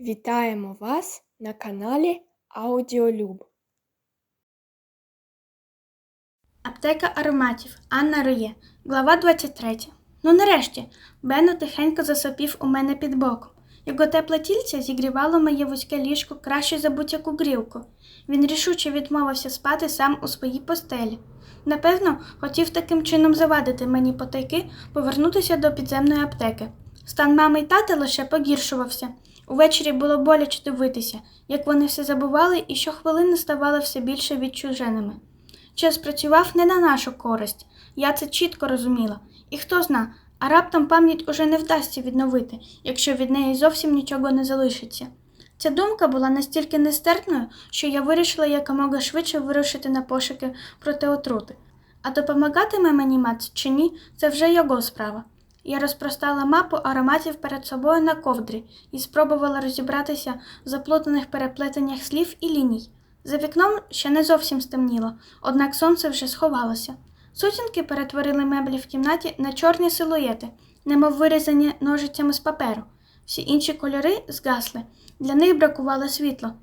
Вітаємо вас на каналі Аудіолюб. Аптека ароматів Анна Роє. Глава 23. Ну нарешті, Бено тихенько засопів у мене під боком. Його тепле тільце зігрівало моє вузьке ліжко краще за будь-яку грілку. Він рішуче відмовився спати сам у своїй постелі. Напевно, хотів таким чином завадити мені потайки повернутися до підземної аптеки. Стан мами й тата лише погіршувався. Увечері було боляче дивитися, як вони все забували і щохвилини ставали все більше відчуженими. Час працював не на нашу користь, я це чітко розуміла. І хто зна, а раптом пам'ять уже не вдасться відновити, якщо від неї зовсім нічого не залишиться. Ця думка була настільки нестерпною, що я вирішила якомога швидше вирушити на пошуки проти отрути. А допомагатиме мені мат чи ні, це вже його справа. Я розпростала мапу ароматів перед собою на ковдрі і спробувала розібратися в заплутаних переплетеннях слів і ліній. За вікном ще не зовсім стемніло, однак сонце вже сховалося. Сутінки перетворили меблі в кімнаті на чорні силуети, немов вирізані ножицями з паперу. Всі інші кольори згасли, для них бракувало світла.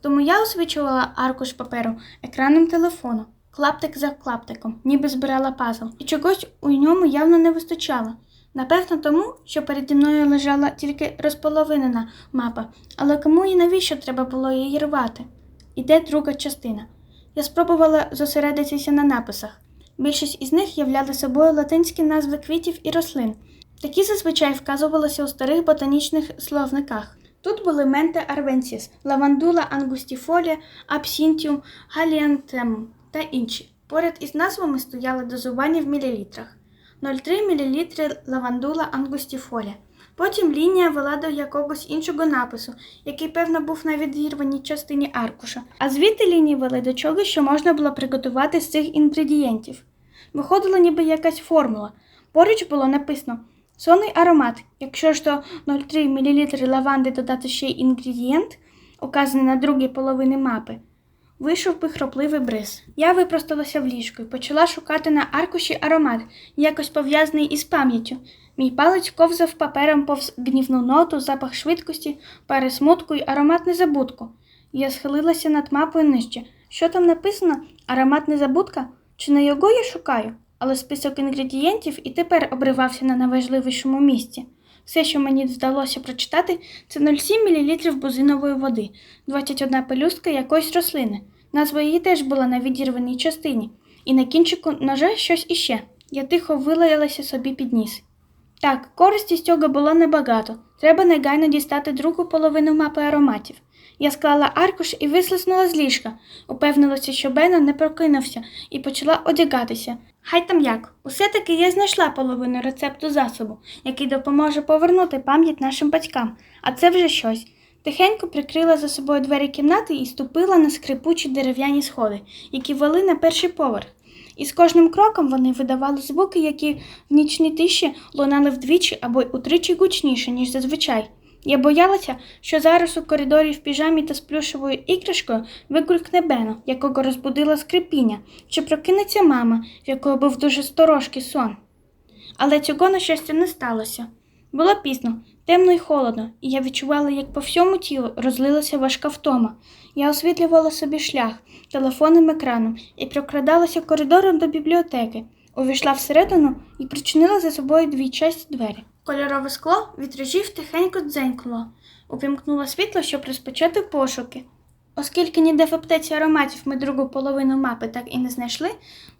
Тому я освічувала аркуш паперу екраном телефону, клаптик за клаптиком, ніби збирала пазл, і чогось у ньому явно не вистачало. Напевно, тому, що переді мною лежала тільки розполовинена мапа, але кому і навіщо треба було її рвати? Іде друга частина. Я спробувала зосередитися на написах. Більшість із них являли собою латинські назви квітів і рослин. Такі зазвичай вказувалися у старих ботанічних словниках. Тут були менте арвенсіс, лавандула ангустіфолія, абсінтіум, галіантемум та інші. Поряд із назвами стояли дозування в мілілітрах. 0,3 мл лавандула ангустіфолія. Потім лінія вела до якогось іншого напису, який, певно, був на відірваній частині аркуша, а звідти лінії вели до чогось, що можна було приготувати з цих інгредієнтів. Виходила ніби якась формула. Поруч було написано сонний аромат. Якщо ж до 0,3 мл лаванди додати ще й інгредієнт, указаний на другій половині мапи, вийшов би хропливий бриз. Я випросталася в ліжку і почала шукати на аркуші аромат, якось пов'язаний із пам'яттю. Мій палець ковзав папером повз гнівну ноту, запах швидкості, пари смутку й аромат незабудку. Я схилилася над мапою нижче. Що там написано? Аромат незабудка? Чи не його я шукаю? Але список інгредієнтів і тепер обривався на найважливішому місці. Все, що мені вдалося прочитати, це 0,7 мл бузинової води, 21 пелюстка якоїсь рослини. Назва її теж була на відірваній частині, і на кінчику ножа щось іще. Я тихо вилаялася собі під ніс. Так, користі з цього було небагато. Треба негайно дістати другу половину мапи ароматів. Я склала аркуш і вислизнула з ліжка, упевнилася, що Бена не прокинувся, і почала одягатися. Хай там як. Усе таки я знайшла половину рецепту засобу, який допоможе повернути пам'ять нашим батькам, а це вже щось. Тихенько прикрила за собою двері кімнати і ступила на скрипучі дерев'яні сходи, які вели на перший поверх. І з кожним кроком вони видавали звуки, які в нічній тиші лунали вдвічі або утричі гучніше, ніж зазвичай. Я боялася, що зараз у коридорі в піжамі та з плюшевою іграшкою викрикне Бено, якого розбудила скрипіння, чи прокинеться мама, в якої був дуже сторожкий сон. Але цього, на щастя, не сталося. Було пізно, темно й холодно, і я відчувала, як по всьому тілу розлилася важка втома. Я освітлювала собі шлях телефонним екраном і прокрадалася коридором до бібліотеки, увійшла всередину і причинила за собою дві часті двері. Кольорове скло від режів тихенько дзенькнуло, увімкнуло світло, щоб розпочати пошуки. Оскільки ніде в аптеці ароматів ми другу половину мапи так і не знайшли,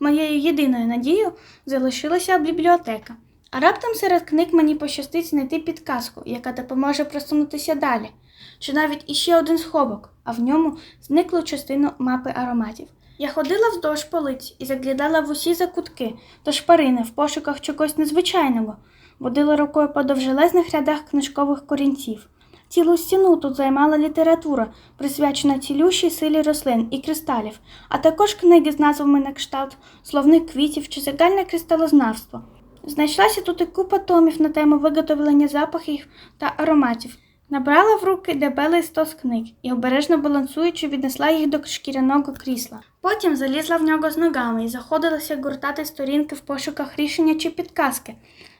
моєю єдиною надією залишилася бібліотека. А раптом серед книг мені пощастить знайти підказку, яка допоможе просунутися далі, чи навіть іще один сховок, а в ньому зниклу частину мапи ароматів. Я ходила вздовж полиць і заглядала в усі закутки та шпарини в пошуках чогось незвичайного, водила рукою по довжелезних рядах книжкових корінців. Цілу стіну тут займала література, присвячена цілющій силі рослин і кристалів, а також книги з назвами на кшталт, словник квітів чи загальне кристалознавство. Знайшлася тут і купа томів на тему виготовлення запахів та ароматів. Набрала в руки дебелий стос книг і, обережно балансуючи, віднесла їх до шкіряного крісла. Потім залізла в нього з ногами і заходилася гуртати сторінки в пошуках рішення чи підказки.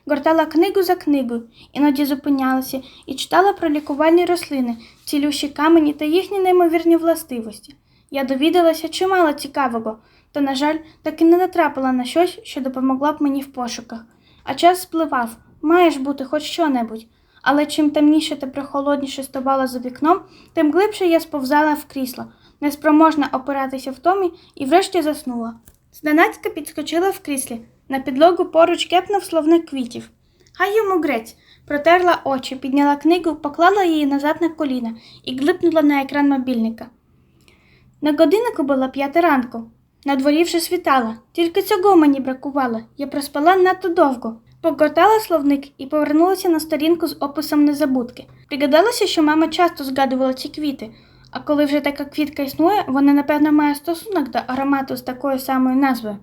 гортала книгу за книгою, іноді зупинялася і читала про лікувальні рослини, цілющі камені та їхні неймовірні властивості. Я довідалася чимало цікавого, та, на жаль, так і не натрапила на щось, що допомогло б мені в пошуках. А час спливав, має ж бути хоч що-небудь. Але чим темніше та прохолодніше ставало за вікном, тим глибше я сповзала в крісло, неспроможна опиратися в томі і врешті заснула. Зненацька підскочила в кріслі. На підлогу поруч кепнув словник квітів. Хай йому грець. Протерла очі, підняла книгу, поклала її назад на коліна і глипнула на екран мобільника. На годиннику було п'ята ранку. На дворі вже світало, тільки цього мені бракувало. Я проспала надто довго. Погортала словник і повернулася на сторінку з описом незабудки. Пригадалося, що мама часто згадувала ці квіти, а коли вже така квітка існує, вона, напевно, має стосунок до аромату з такою самою назвою.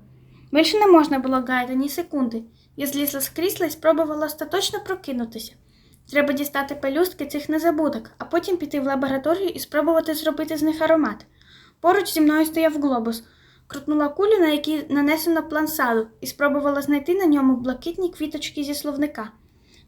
Більше не можна було гаяти ні секунди. Я злізла з крісла і спробувала остаточно прокинутися. Треба дістати пелюстки цих незабудок, а потім піти в лабораторію і спробувати зробити з них аромат. Поруч зі мною стояв глобус. Крутнула кулю, на якій нанесено план саду, і спробувала знайти на ньому блакитні квіточки зі словника.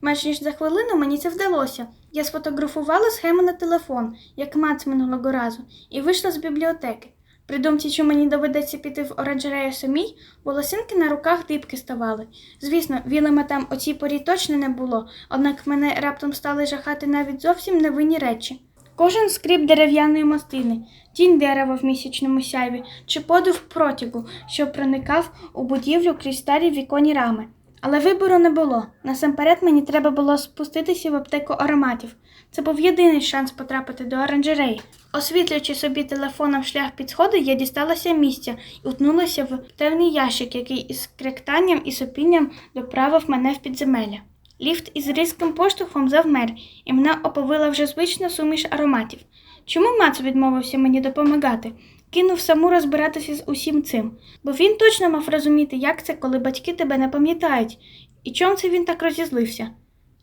Менш ніж за хвилину мені це вдалося. Я сфотографувала схему на телефон, як мац минулого разу, і вийшла з бібліотеки. При думці, що мені доведеться піти в оранжерею самій, волосинки на руках дибки ставали. Звісно, вілима там о цій порі точно не було, однак мене раптом стали жахати навіть зовсім невинні речі. Кожен скрип дерев'яної мостини, тінь дерева в місячному сяйві чи подив протягу, що проникав у будівлю крізь старі віконні рами. Але вибору не було. Насамперед мені треба було спуститися в аптеку ароматів. Це був єдиний шанс потрапити до оранжереї. Освітлюючи собі телефоном шлях під сходи, я дісталася місця і утнулася в темний ящик, який із кректанням і сопінням доправив мене в підземелля. Ліфт із різким поштовхом завмер, і мене оповила вже звична суміш ароматів. Чому Мац відмовився мені допомагати? Кинув саму розбиратися з усім цим, бо він точно мав розуміти, як це, коли батьки тебе не пам'ятають, і чом це він так розізлився.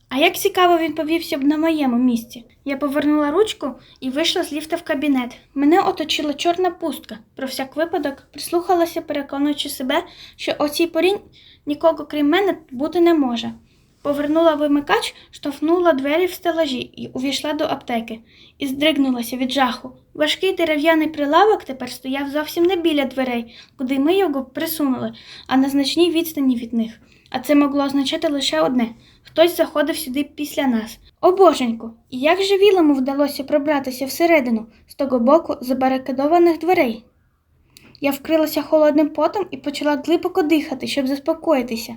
А як цікаво він повівся б на моєму місці. Я повернула ручку і вийшла з ліфта в кабінет. Мене оточила чорна пустка. Про всяк випадок прислухалася, переконуючи себе, що о цій порі нікого крім мене бути не може. Повернула вимикач, штовхнула двері в стелажі і увійшла до аптеки і здригнулася від жаху. Важкий дерев'яний прилавок тепер стояв зовсім не біля дверей, куди ми його присунули, а на значній відстані від них. А це могло означати лише одне хтось заходив сюди після нас. О боженьку! І як же Вілому вдалося пробратися всередину з того боку забарикадованих дверей? Я вкрилася холодним потом і почала глибоко дихати, щоб заспокоїтися.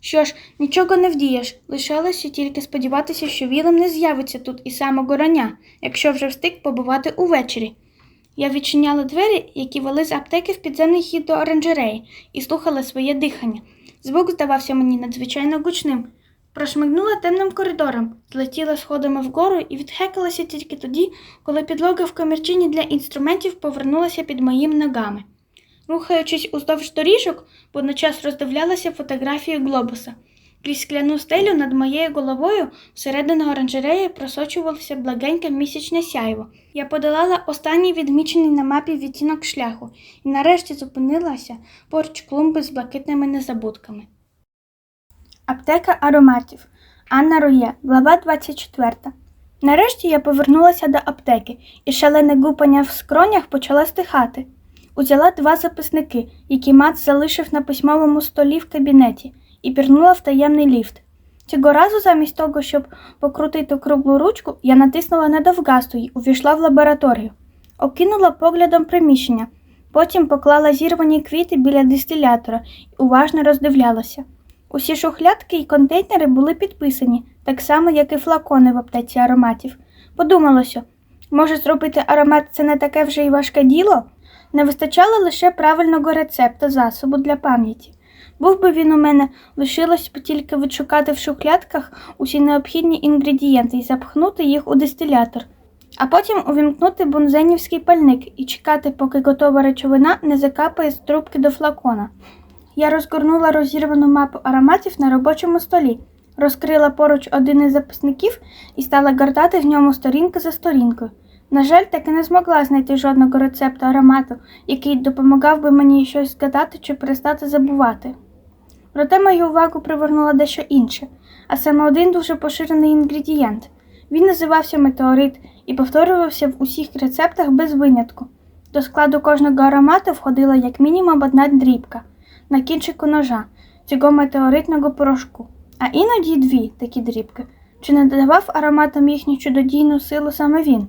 Що ж, нічого не вдієш, лишалося тільки сподіватися, що Вілем не з'явиться тут і самого рання, якщо вже встиг побувати увечері. Я відчиняла двері, які вели з аптеки в підземний хід до оранжереї, і слухала своє дихання. Звук здавався мені надзвичайно гучним. Прошмигнула темним коридором, злетіла сходами вгору і відхекалася тільки тоді, коли підлога в комірчині для інструментів повернулася під моїми ногами. Рухаючись уздовж доріжок, водночас роздивлялася фотографію глобуса. Крізь скляну стелю над моєю головою всередину оранжереї просочувалося благеньке місячне сяйво. Я подолала останній відмічений на мапі відтінок шляху і нарешті зупинилася поруч клумби з блакитними незабудками. Аптека ароматів. Анна Рує, глава 24. Нарешті я повернулася до аптеки, і шалене гупання в скронях почало стихати. Узяла два записники, які мат залишив на письмовому столі в кабінеті, і пірнула в таємний ліфт. Цього разу, замість того, щоб покрутити круглу ручку, я натиснула на довгасту і увійшла в лабораторію. Окинула поглядом приміщення, потім поклала зірвані квіти біля дистилятора і уважно роздивлялася. Усі шухлядки і контейнери були підписані, так само, як і флакони в аптеці ароматів. Подумалося, може зробити аромат це не таке вже й важке діло? Не вистачало лише правильного рецепта засобу для пам'яті. Був би він у мене, лишилось б тільки відшукати в шухлядках усі необхідні інгредієнти і запхнути їх у дистилятор, а потім увімкнути бунзенівський пальник і чекати, поки готова речовина не закапає з трубки до флакона. Я розгорнула розірвану мапу ароматів на робочому столі, розкрила поруч один із записників і стала гортати в ньому сторінка за сторінкою. На жаль, таки не змогла знайти жодного рецепту аромату, який допомагав би мені щось згадати чи перестати забувати. Проте мою увагу привернуло дещо інше, а саме один дуже поширений інгредієнт. Він називався метеорит і повторювався в усіх рецептах без винятку. До складу кожного аромату входила як мінімум одна дрібка на кінчику ножа цього метеоритного порошку, а іноді дві такі дрібки. Чи не додавав ароматам їхню чудодійну силу саме він?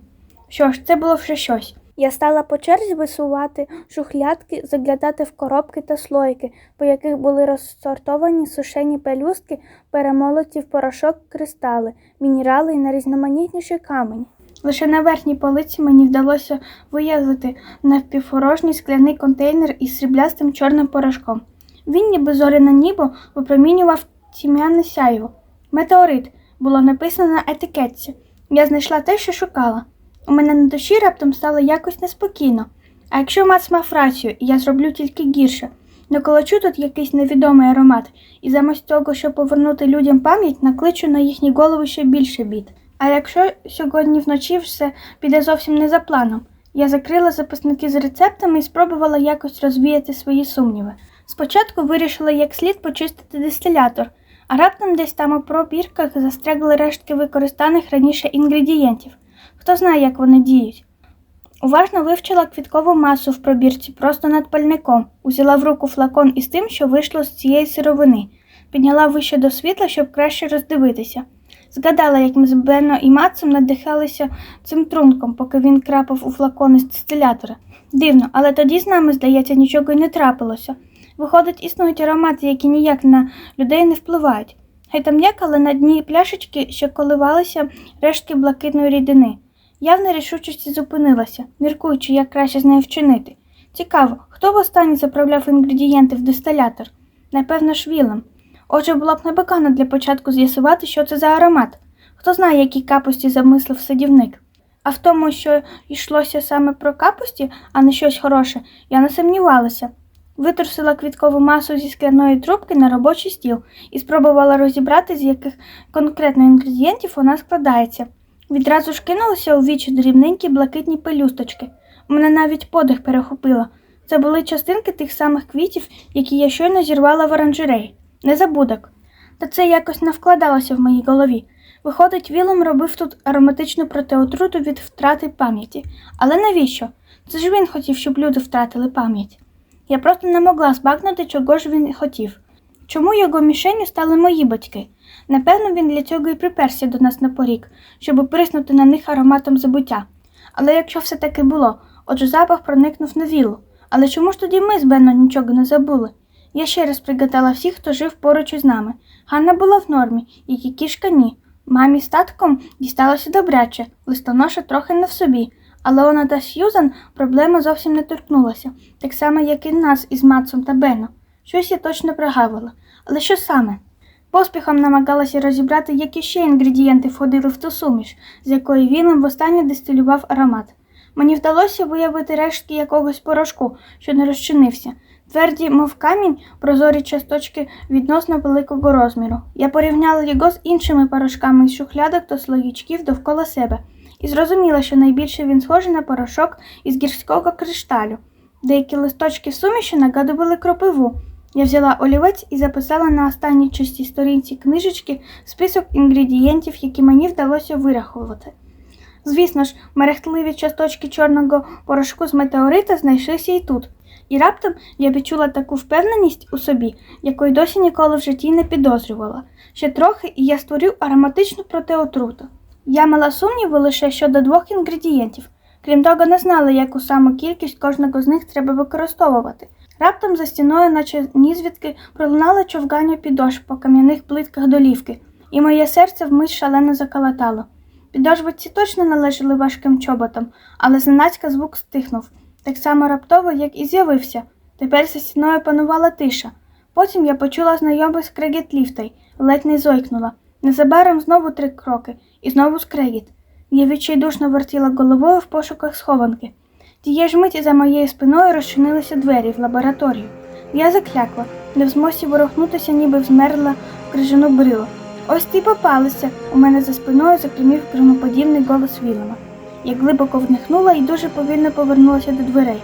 Що ж, це було вже щось. Я стала по черзі висувати шухлядки, заглядати в коробки та слойки, по яких були розсортовані сушені пелюстки, перемолоті в порошок кристали, мінерали і найрізноманітніші камені. Лише на верхній полиці мені вдалося виявити навпівпорожній скляний контейнер із сріблястим чорним порошком. Він, ніби зоряне небо, випромінював тім'яне сяйво. Метеорит було написано на етикетці. Я знайшла те, що шукала. У мене на душі раптом стало якось неспокійно. А якщо Мац мав рацію, я зроблю тільки гірше, наколочу тут якийсь невідомий аромат, і замість того, щоб повернути людям пам'ять, накличу на їхні голови ще більше бід. А якщо сьогодні вночі все піде зовсім не за планом, я закрила записники з рецептами і спробувала якось розвіяти свої сумніви. Спочатку вирішила як слід почистити дистилятор, а раптом десь там у пробірках застрягли рештки використаних раніше інгредієнтів. Хто знає, як вони діють. Уважно вивчила квіткову масу в пробірці просто над пальником, узяла в руку флакон із тим, що вийшло з цієї сировини, підняла вище до світла, щоб краще роздивитися. Згадала, як ми з Бенно і Матсом надихалися цим трунком, поки він крапав у флакон із дистилятора. Дивно, але тоді з нами, здається, нічого й не трапилося. Виходить, існують аромати, які ніяк на людей не впливають. Хай там як, але на дні пляшечки ще коливалися рештки блакитної рідини. Я в нерішучості зупинилася, міркуючи, як краще з нею вчинити. Цікаво, хто востаннє заправляв інгредієнти в дистилятор? Напевно, ж Вілем. Отже, було б непогано для початку з'ясувати, що це за аромат. Хто знає, які капусті замислив садівник. А в тому, що йшлося саме про капусті, а не щось хороше, я не сумнівалася. Витрусила квіткову масу зі скляної трубки на робочий стіл і спробувала розібрати, з яких конкретно інгредієнтів вона складається. Відразу ж кинулася у вічі дрібненькі блакитні пелюсточки. Мене навіть подих перехопило. Це були частинки тих самих квітів, які я щойно зірвала в оранжереї. Незабудок. Та це якось не вкладалося в моїй голові. Виходить, Вілом робив тут ароматичну протиотруту від втрати пам'яті. Але навіщо? Це ж він хотів, щоб люди втратили пам'ять. Я просто не могла збагнути, чого ж він хотів. Чому його мішенню стали мої батьки? Напевно, він для цього і приперся до нас на порік, щоб приснути на них ароматом забуття. Але якщо все таки було, отже запах проникнув на віллу. Але чому ж тоді ми з Бенно нічого не забули? Я ще раз пригадала всіх, хто жив поруч із нами. Ганна була в нормі, і кішка ні. Мамі з татком дісталося добряче, листоноша трохи не в собі. Але вона та Сьюзан проблема зовсім не торкнулася, так само, як і нас із Матсом та Бено. Щось я точно пригавила. Але що саме? Поспіхом намагалася розібрати, які ще інгредієнти входили в ту суміш, з якої Вілем востаннє дистилював аромат. Мені вдалося виявити рештки якогось порошку, що не розчинився. Тверді, мов камінь, прозорі часточки відносно великого розміру. Я порівняла його з іншими порошками з шухлядок та слоїчків довкола себе і зрозуміла, що найбільше він схожий на порошок із гірського кришталю. Деякі листочки суміші нагадували кропиву. Я взяла олівець і записала на останній чистій сторінці книжечки список інгредієнтів, які мені вдалося вирахувати. Звісно ж, мерехтливі часточки чорного порошку з метеорита знайшлися і тут. І раптом я відчула таку впевненість у собі, якої досі ніколи в житті не підозрювала. Ще трохи, і я створю ароматичну протиотруту. Я мала сумніви лише щодо двох інгредієнтів. Крім того, не знала, яку саму кількість кожного з них треба використовувати. Раптом за стіною, наче нізвідки, пролунало човгання підошв по кам'яних плитках долівки, і моє серце вмить шалено заколотало. Підошви ці точно належали важким чоботам, але зненацька звук стихнув, так само раптово, як і з'явився. Тепер за стіною панувала тиша. Потім я почула знайомий скрегіт ліфтей, ледь не зойкнула. Незабаром знову три кроки, і знову скрегіт. Я відчайдушно вертіла головою в пошуках схованки. Тієї ж миті за моєю спиною розчинилися двері в лабораторію. Я заклякла, не в змосі ворухнутися, ніби взмерла в крижану брилу. Ось ти попалися. У мене за спиною закримів громоподібний голос Вілема. Я глибоко вдихнула і дуже повільно повернулася до дверей.